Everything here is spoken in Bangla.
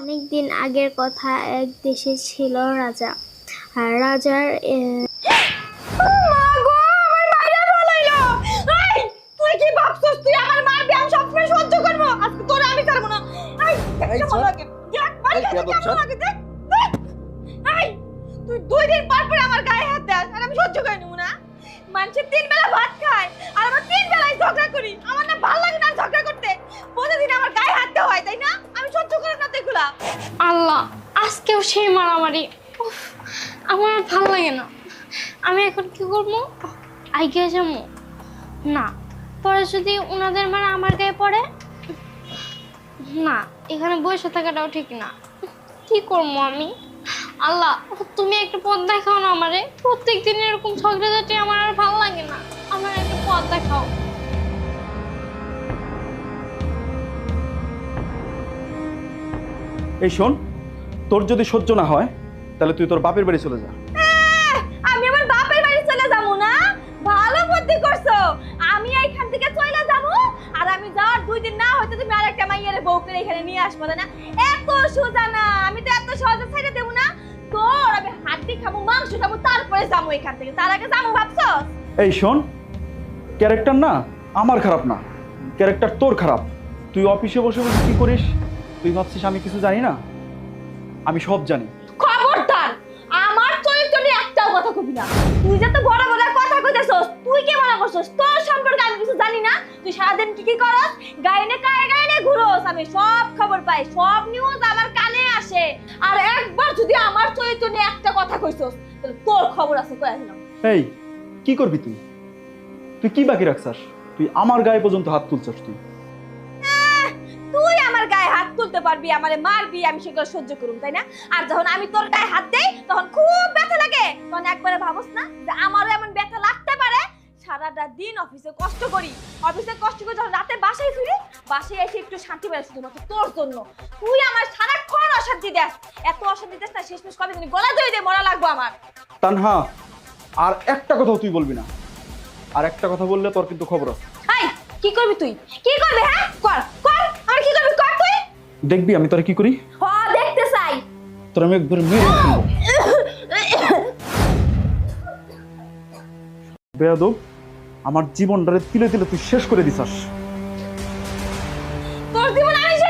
অনেক দিন আগের কথা এক দেশে ছিল রাজা আর রাজার তুই কি ভাবছস তুই আমার মার ব্যায়াম সবসময় সহ্য করব আজকে তোরে আমি ছাড়বো না এই, দেখ এই, কেমন চল। লাগে। দেখ, বাড়ি এই, থেকে বেয়াদব কেমন চল। লাগে, দেখ, দেখ। এই, তুই দুই দিন পর পর আমার গায়ে হাত দেস আর আমি সহ্য করে নেব না মানুষের তিন বেলা ভাত খায় আর আমার তিন বেলায় ঝগড়া করি আমার না ভালো লাগে না ঝগড়া করতে আজকেও সেই মারামারি। উফ, আমার আর ভালো লাগে না। আমি এখন কি করব? আইগে যাব। না পরে যদি ওনাদের মারা আমার গায়ে পড়ে? না এখানে বসে থাকাটাও ঠিক না। কি করব আমি? আল্লাহ তুমি একটা পথ দেখাও না আমারে। প্রত্যেক দিন এরকম ঝগড়াঝাটি আমার আর ভালো লাগে না। আমার একটা পথ দেখাও। এই শোন তোর যদি সহ্য না হয় তাহলে তুই তোর বাপের বাড়ি চলে যা। আমি আমার বাপের বাড়ি চলে যাব না? ভালো বুদ্ধি করছ। আমি এইখান থেকে চলে যাব আর আমি যাওয়ার দুই দিন না হয়তো তুমি আরেকটা মাইয়ের বউ করে এখানে নিয়ে আসব না? এত সোজা না আমি তো এত সহজে ছেড়ে দেবো না। তোর আমি হাড্ডি খাব মাংস খাব তারপরে যাব এখান থেকে। তার আগে যাব ভাবছ এই শোন ক্যারেক্টার না আমার খারাপ না। ক্যারেক্টার তোর খারাপ। তুই অফিসে বসে বসে কি করিস? তুই ভাবছিস আমি কিছু জানি না? আমি সব জানি। খবরদার আমার চরিত্র নিয়ে একটাও কথা কবি না। তুই যে তো বড় বড় কথা কইতেছস তুই কি মনে করছস? তোর সম্পর্কে আমি কিছু জানি না। তুই সারাদিন কি কি করস? গাইনে কায়ে গাইনে ঘুরোস। আমি সব খবর পাই সব নিউজ আমার কানে আসে। আর একবার যদি আমার চরিত্র নিয়ে একটা কথা কইছস তাহলে তোর খবর আছে কই আসলাম এই কি করবি তুই? তুই কি বাকি রাখছাস? তুই আমার গায়ে পর্যন্ত হাত তুলছাস তুই। তুলতে পারবি আমারে মারবি আমি সেগুলো সহ্য করুম তাই না? আর যখন আমি তোর গায়ে হাত দেই তখন খুব ব্যথা লাগে। তখন একবারে ভাবস না যে আমারও এমন ব্যথা লাগতে পারে? সারাটা দিন অফিসে কষ্ট করি। অফিসে কষ্ট করে যখন রাতে বাসায় ফিরি বাসায় এসে একটু শান্তি পাই শুধুমাত্র তোর জন্য। তুই আমার সারাক্ষণ অশান্তি দেস এত অশান্তি দেস না শেষমেশ কবে দিন গলা ধরে দিয়ে মরা লাগবো আমার। তানহা আর একটা কথাও তুই বলবি না। আর একটা কথা বললে তোর কিন্তু খবর আছে। হাই কি করবি তুই? কি করবি হ্যাঁ? কর কর আমার কি করবি কর তুই দেখবি আমি তোরা কি করি? হ দেখতে চাই। তোর আমি একবার মেরে ফেলব। বেয়াদব আমার জীবনটারে তিলে তিলে তুই শেষ করে দিছাস। তোর জীবন আমি শেষ